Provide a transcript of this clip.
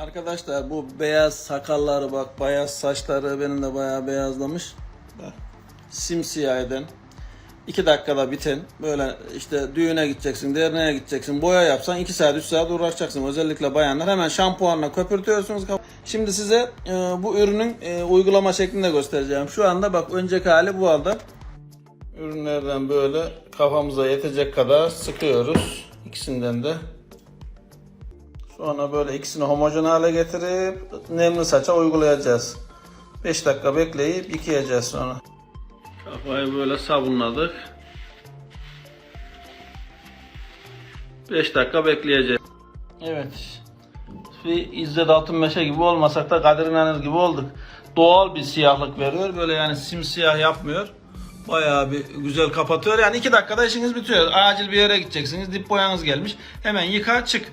Arkadaşlar bu beyaz sakalları bak beyaz saçları benim de bayağı beyazlamış. Bak. Simsiyah eden. 2 dakikada biten böyle işte düğüne gideceksin, derneğe gideceksin, boya yapsan 2 saat 3 saat uğraşacaksın. Özellikle bayanlar hemen şampuanla köpürtüyorsunuz. Şimdi size e, bu ürünün e, uygulama şeklini de göstereceğim. Şu anda bak önceki hali bu halde. Ürünlerden böyle kafamıza yetecek kadar sıkıyoruz. İkisinden de. Sonra böyle ikisini homojen hale getirip nemli saça uygulayacağız. 5 dakika bekleyip yıkayacağız sonra. Kafayı böyle sabunladık. 5 dakika bekleyeceğiz. Evet. Bir İzzet Altınmeşe gibi olmasak da Kadir İnanır gibi olduk. Doğal bir siyahlık veriyor. Böyle yani simsiyah yapmıyor. Bayağı bir güzel kapatıyor. Yani 2 dakikada işiniz bitiyor. Acil bir yere gideceksiniz. Dip boyanız gelmiş. Hemen yıka çık.